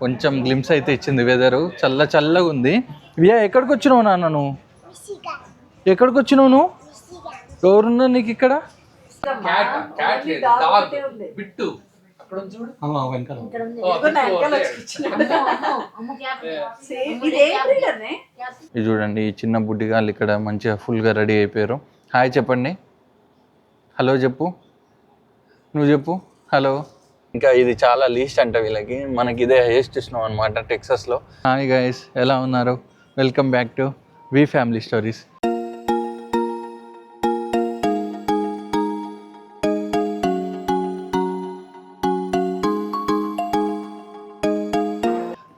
కొంచెం గ్లిమ్స్ అయితే ఇచ్చింది వెదరు చల్ల చల్లగా ఉంది. వియా ఎక్కడికి వచ్చినావు నాన్న నువ్వు? ఎక్కడికి వచ్చినావు నువ్వు? ఎవరున్నా నీకు ఇక్కడ. ఇది చూడండి ఈ చిన్న బుడ్డిగాళ్ళు ఇక్కడ మంచిగా ఫుల్గా రెడీ అయిపోయారు. హాయ్ చెప్పండి. హలో చెప్పు. నువ్వు చెప్పు. హలో ఇంకా ఇది చాలా లీస్ట్ అంట వీళ్ళకి. మనకి ఇదే హైయెస్ట్ ఇష్టం అనమాట టెక్సస్లో హాయ్ గైస్ ఎలా ఉన్నారు? Welcome back to V family stories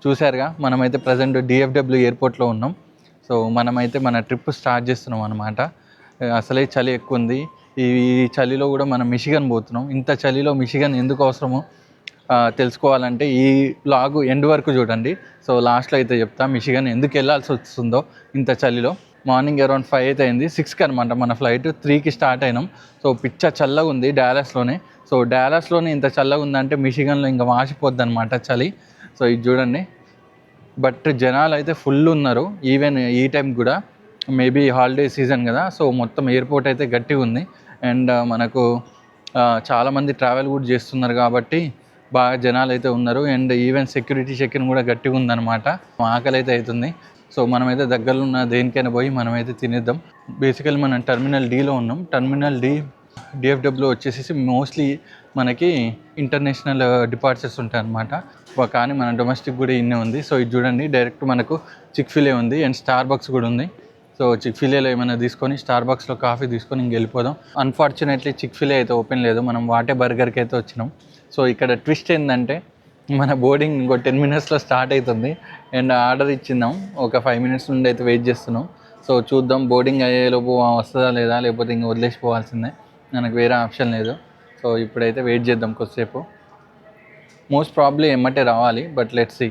చూశారుగా మనమైతే ప్రజెంట్ డిఎఫ్డబ్ల్యూ ఎయిర్పోర్ట్లో ఉన్నాం. సో మనమైతే మన ట్రిప్ స్టార్ట్ చేస్తున్నాం అనమాట అసలే చలి ఎక్కువ ఉంది ఈ చలిలో కూడా మనం మిషిగన్ పోతున్నాం. ఇంత చలిలో మిషిగన్ ఎందుకు అవసరమో తెలుసుకోవాలంటే ఈ బ్లాగ్ ఎండ్ వరకు చూడండి. సో లాస్ట్లో అయితే చెప్తా మిషిగన్ ఎందుకు వెళ్ళాల్సి వస్తుందో ఇంత చలిలో. మార్నింగ్ అరౌండ్ ఫైవ్ అయితే అయింది సిక్స్కి అనమాట మన ఫ్లైట్ త్రీకి స్టార్ట్ అయినాం. సో పిచ్చ చల్లగా ఉంది డాలస్లోనే. సో డాలస్లోనే ఇంత చల్లగా ఉందంటే మిషిగన్లో ఇంకా వాసిపోద్ది అనమాట చలి. సో ఇది చూడండి. బట్ జనాలు అయితే ఫుల్ ఉన్నారు. ఈవెన్ ఈ టైం కూడా మేబీ హాలిడే సీజన్ కదా సో మొత్తం ఎయిర్పోర్ట్ అయితే గట్టిగా ఉంది. అండ్ మనకు చాలామంది ట్రావెల్ కూడా చేస్తున్నారు కాబట్టి బాగా జనాలు అయితే ఉన్నారు. అండ్ ఈవెన్ సెక్యూరిటీ చెక్కిన్ కూడా గట్టిగా ఉందన్నమాట. ఆకలి అయితే అవుతుంది సో మనమైతే దగ్గరలో ఉన్న దేనికైనా పోయి మనమైతే తినేద్దాం. బేసికల్లీ మనం టర్మినల్ డీలో ఉన్నాం. టర్మినల్ డి డిఎఫ్డబ్ల్యూ వచ్చేసి మోస్ట్లీ మనకి ఇంటర్నేషనల్ డిపార్చర్స్ ఉంటాయి అనమాట కానీ మన డొమెస్టిక్ కూడా ఇన్నే ఉంది. సో ఇది చూడండి డైరెక్ట్ మనకు చిక్ఫిలే ఉంది. అండ్ స్టార్ బక్స్ కూడా ఉంది. సో చిక్ఫిలేలో ఏమైనా తీసుకొని స్టార్ బాక్స్లో కాఫీ తీసుకొని ఇంక వెళ్ళిపోదాం. అన్ఫార్చునేట్లీ చిక్ఫిలే అయితే ఓపెన్ లేదు. మనం వాటే బర్గర్కి అయితే వచ్చినాం. సో ఇక్కడ ట్విస్ట్ ఏంటంటే మన బోర్డింగ్ ఇంకో టెన్ మినిట్స్లో స్టార్ట్ అవుతుంది అండ్ ఆర్డర్ ఇచ్చిందాం. ఒక ఫైవ్ మినిట్స్ నుండి అయితే వెయిట్ చేస్తున్నాం. సో చూద్దాం బోర్డింగ్ అయ్యేలోపు వస్తుందా లేదా? లేకపోతే ఇంక వదిలేసిపోవాల్సిందే. మనకు వేరే ఆప్షన్ లేదు. సో ఇప్పుడైతే వెయిట్ చేద్దాం కొద్దిసేపు. మోస్ట్ ప్రాబ్లీ ఎమ్మటే రావాలి బట్ లెట్ సి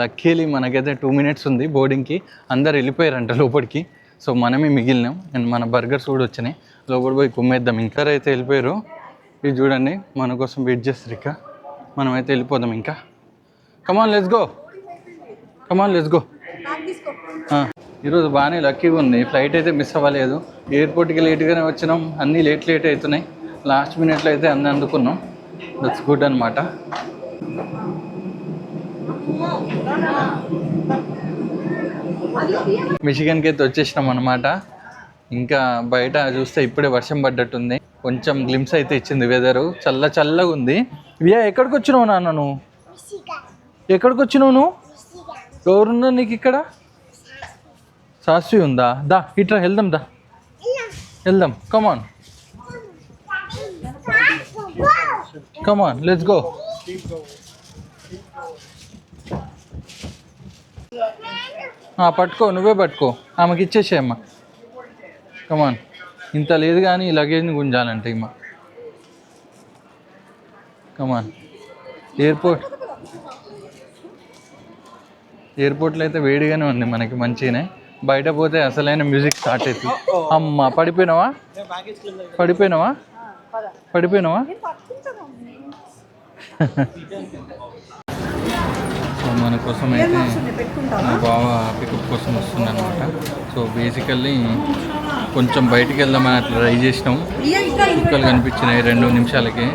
లక్కీలీ మనకైతే టూ మినిట్స్ ఉంది బోర్డింగ్కి. అందరు వెళ్ళిపోయారంట లోపలికి. సో మనమే మిగిలినాం. అండ్ మన బర్గర్స్ కూడా వచ్చినాయి. లోపల పోయి కుమ్మేద్దాం. ఇంకా అయితే వెళ్ళిపోయారు. ఇది చూడండి మన కోసం వెయిట్ చేస్తారు ఇక. మనమైతే వెళ్ళిపోదాం ఇంకా. Come on let's go come on let's go ఈరోజు బాగానే లక్కీగా ఉంది. ఫ్లైట్ అయితే మిస్ అవ్వలేదు. ఎయిర్పోర్ట్కి లేట్గానే వచ్చినాం. అన్నీ లేట్ లేట్ అవుతున్నాయి. లాస్ట్ మినిట్లో అయితే అన్నీ అందుకున్నాం. దట్స్ గుడ్ అనమాట మిషిగన్కి అయితే వచ్చేసినాం అనమాట ఇంకా బయట చూస్తే ఇప్పుడే వర్షం పడ్డట్టుంది. కొంచెం గ్లిమ్స్ అయితే ఇచ్చింది వెదరు చల్ల చల్లగా ఉంది. వియా ఎక్కడికి వచ్చినావు నాన్న నువ్వు? ఎక్కడికి వచ్చినావు నువ్వు? ఎవరున్నా నీకు ఇక్కడ? సాస్వి ఉందా? దా ఇట్రా వెళ్దాం దా. వెళ్దాం. కమాన్ కమాన్ లెట్స్ గో పట్టుకో నువ్వే పట్టుకో. ఆమెకి ఇచ్చేసేయమ్మా కమాన్ ఇంత లేదు కానీ ఈ లగేజ్ని గుంజాలంటే ఇమ్మ కమాన్ ఎయిర్పోర్ట్ ఎయిర్పోర్ట్లో అయితే వేడిగానే ఉంది మనకి మంచిగానే. బయట పోతే అసలైన మ్యూజిక్ స్టార్ట్ అవుతుంది అమ్మ పడిపోయినావా? పడిపోయినావా? పడిపోయినావా? సో మన కోసం అయితే మా బావ పికప్ కోసం వస్తుంది అనమాట సో బేసికల్లీ కొంచెం బయటికి వెళ్దామని అట్లా ట్రై చేసినాం. కుక్కలు కనిపించినాయి రెండు నిమిషాలకి.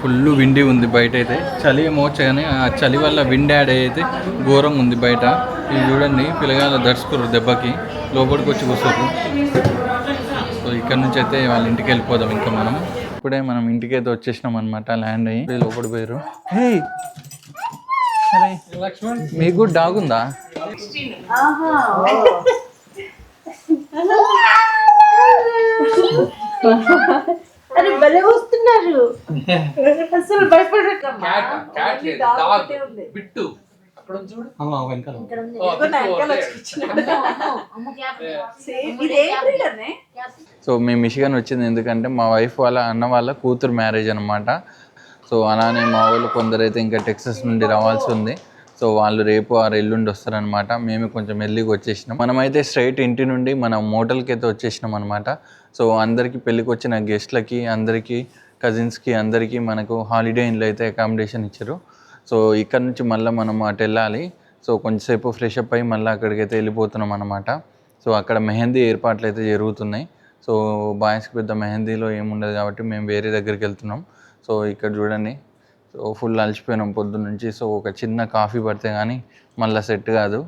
ఫుల్ విండి ఉంది బయట అయితే చలి ఏమో కానీ ఆ చలి వల్ల విండ్ యాడ్ అయితే ఘోరంగా ఉంది బయట. ఇది చూడండి పిల్లగాళ్ళ దర్శకురు దెబ్బకి. లోపలికి వచ్చి కూర్చోరు సో ఇక్కడ నుంచి అయితే వాళ్ళ ఇంటికి వెళ్ళిపోదాం ఇంకా మనం. ఇప్పుడే మనం ఇంటికి అయితే వచ్చేసినాం అనమాట ల్యాండ్ అయ్యి లోపలి పోయారు మీకు కూడా డాగ్ ఉందా? అరే భలే వస్తున్నారు. అసలు. సో మేము మిషిగన్ వచ్చింది ఎందుకంటే మా వైఫ్ వాళ్ళ అన్న వాళ్ళ కూతురు మ్యారేజ్ అనమాట సో అలానే మా వాళ్ళు కొందరైతే ఇంకా టెక్సస్ నుండి రావాల్సి ఉంది. సో వాళ్ళు రేపు ఆరు ఎల్లుండి వస్తారనమాట మేము కొంచెం ఎల్లికి వచ్చేసినాం. మనమైతే స్ట్రైట్ ఇంటి నుండి మన మోటల్కి అయితే వచ్చేసినాం అనమాట సో అందరికీ పెళ్ళికి వచ్చిన గెస్ట్లకి అందరికీ కజిన్స్కి అందరికీ మనకు హాలిడే ఇంట్లో అయితే అకామిడేషన్ ఇచ్చారు. సో ఇక్కడ నుంచి మళ్ళీ మనం అటు వెళ్ళాలి. సో కొంచెంసేపు ఫ్రెష్ అప్ అయ్యి మళ్ళీ అక్కడికి అయితే వెళ్ళిపోతున్నాం అనమాట సో అక్కడ మెహందీ ఏర్పాట్లు అయితే జరుగుతున్నాయి. సో బాయ్స్కి పెద్ద మెహందీలో ఏముండదు కాబట్టి మేము వేరే దగ్గరికి వెళ్తున్నాం. సో ఇక్కడ చూడండి. సో ఫుల్ అలసిపోయినాం పొద్దు నుంచి. సో ఒక చిన్న కాఫీ పడితే కానీ మళ్ళీ సెట్ కాదు.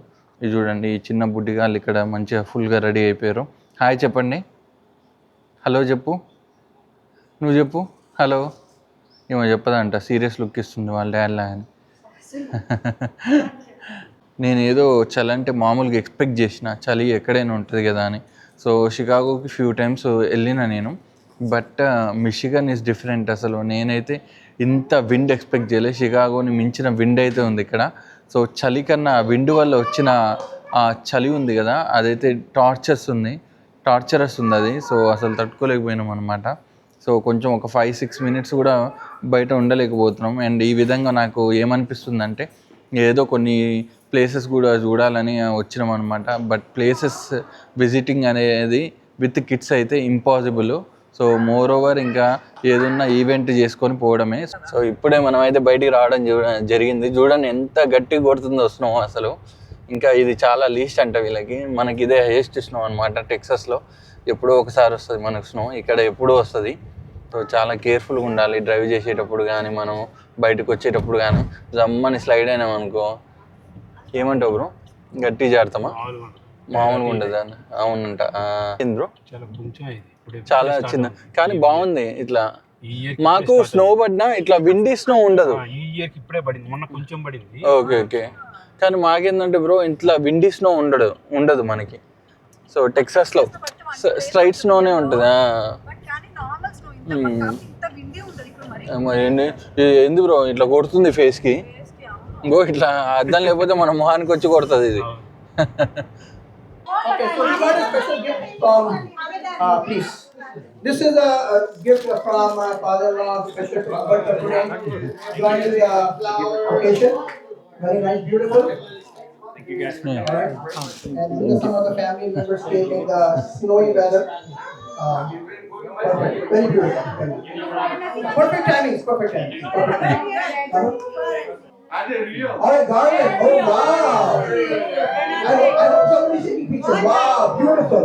ఇది చూడండి ఈ చిన్న బుడ్డిగాళ్ళు ఇక్కడ మంచిగా ఫుల్గా రెడీ అయిపోయారు. హాయ్ చెప్పండి. హలో చెప్పు. నువ్వు చెప్పు. హలో ఏమో చెప్పదంట సీరియస్ లుక్ ఇస్తుంది వాళ్ళ డాడ్లా అని నేను ఏదో చలి అంటే మామూలుగా ఎక్స్పెక్ట్ చేసిన చలి ఎక్కడైనా ఉంటుంది కదా అని. సో షికాగోకి ఫ్యూ టైమ్స్ వెళ్ళిన నేను. బట్ మిషిగన్ ఇస్ డిఫరెంట్ అసలు. నేనైతే ఇంత విండ్ ఎక్స్పెక్ట్ చేయలేదు. షికాగోని మించిన విండ్ అయితే ఉంది ఇక్కడ. సో చలి కన్నా విండ్ వల్ల వచ్చిన ఆ చలి ఉంది కదా అదైతే టార్చర్స్ ఉంది. టార్చరస్ ఉంది అది. సో అసలు తట్టుకోలేకపోయినాం అనమాట సో కొంచెం ఒక ఫైవ్ సిక్స్ మినిట్స్ కూడా బయట ఉండలేకపోతున్నాం. అండ్ ఈ విధంగా నాకు ఏమనిపిస్తుంది అంటే ఏదో కొన్ని ప్లేసెస్ కూడా చూడాలని వచ్చినాం అనమాట బట్ ప్లేసెస్ విజిటింగ్ అనేది విత్ కిడ్స్ అయితే ఇంపాసిబుల్ సో మోర్ ఓవర్ ఇంకా ఏదన్నా ఈవెంట్ చేసుకొని పోవడమే. సో ఇప్పుడే మనం అయితే బయటికి రావడం జరిగింది. చూడండి ఎంత గట్టిగా కొడుతుందో స్నో అసలు. ఇంకా ఇది చాలా లీస్ట్ అంట వీళ్ళకి. మనకి ఇదే హైయెస్ట్ స్నో అనమాట టెక్సస్లో ఎప్పుడో ఒకసారి వస్తుంది మనకు స్నో ఇక్కడ ఎప్పుడూ వస్తుంది. సో చాలా కేర్ఫుల్గా ఉండాలి. డ్రైవ్ చేసేటప్పుడు కానీ మనం బయటకు వచ్చేటప్పుడు కానీ జమ్మని స్లైడ్ అయినాం అనుకో. ఏమంటావు బ్రో గట్టి జాడతామా మామూలుగా ఉండదు. అవునంట. బ్రో చాలా చాలా చిన్న కానీ బాగుంది ఇట్లా. ఈ ఇయర్ మాకు స్నో పడినా ఇట్లా విండీ స్నో ఉండదు. ఈ ఇయర్కి ఇప్పుడే పడింది. మొన్న కొంచెం పడింది. Okay okay. కానీ మాకేందంటే బ్రో ఇట్లా విండీ స్నో ఉండదు ఉండదు మనకి. సో టెక్సాస్లో స్ట్రైట్ స్నోనే ఉంటుంది ఏంది? బ్రో ఇట్లా కొడుతుంది ఫేస్కి టేస్టీ అవును. ఇంకో ఇట్లా అద్దం లేకపోతే మన మొహానికి వచ్చి కొడుతుంది ఇది. Okay, so we got a special gift from, uh, please. This is a, a gift from my father-in-law, special for birthday today. Joining the uh, occasion. Very nice, beautiful. Thank Alright. And these are some of the family members staying in the snowy weather. Uh, perfect, very beautiful. Perfect timing, perfect timing. Perfect timing. Uh-huh. Alright, garland. Oh wow. I hope, I hope somebody's taking pictures. Wow, beautiful.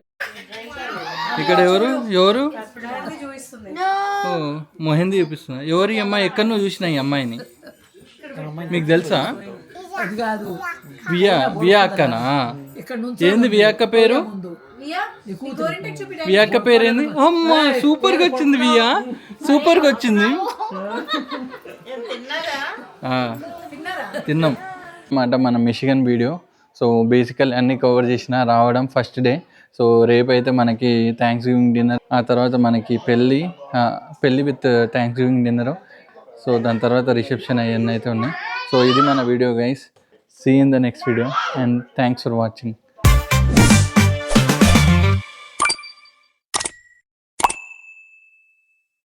ఇక్కడ ఎవరు? ఎవరు? ఓ మొహింది చూపిస్తున్నా. ఎవరు అమ్మాయి? ఎక్కడ నువ్వు చూసిన ఈ అమ్మాయిని? మీకు తెలుసా? వియా వియా అక్కనా? ఏంది వియా అక్క పేరు? వియా అక్క పేరు ఏంది? అమ్మా సూపర్గా వచ్చింది వియా సూపర్గా వచ్చింది. ఆ, తిన్నాం. మాట మన మిషిగన్ వీడియో. సో బేసికల్ అన్ని కవర్ చేసిన రావడం ఫస్ట్ డే సో రేపు అయితే మనకి థ్యాంక్స్ గివింగ్ డిన్నర్ ఆ తర్వాత మనకి పెళ్ళి ఆ, పెళ్ళి with thanks giving dinner so దాని తర్వాత రిసెప్షన్ అవన్నీ అయితే ఉన్నాయి. సో ఇది మన video guys see in the next video and thanks for watching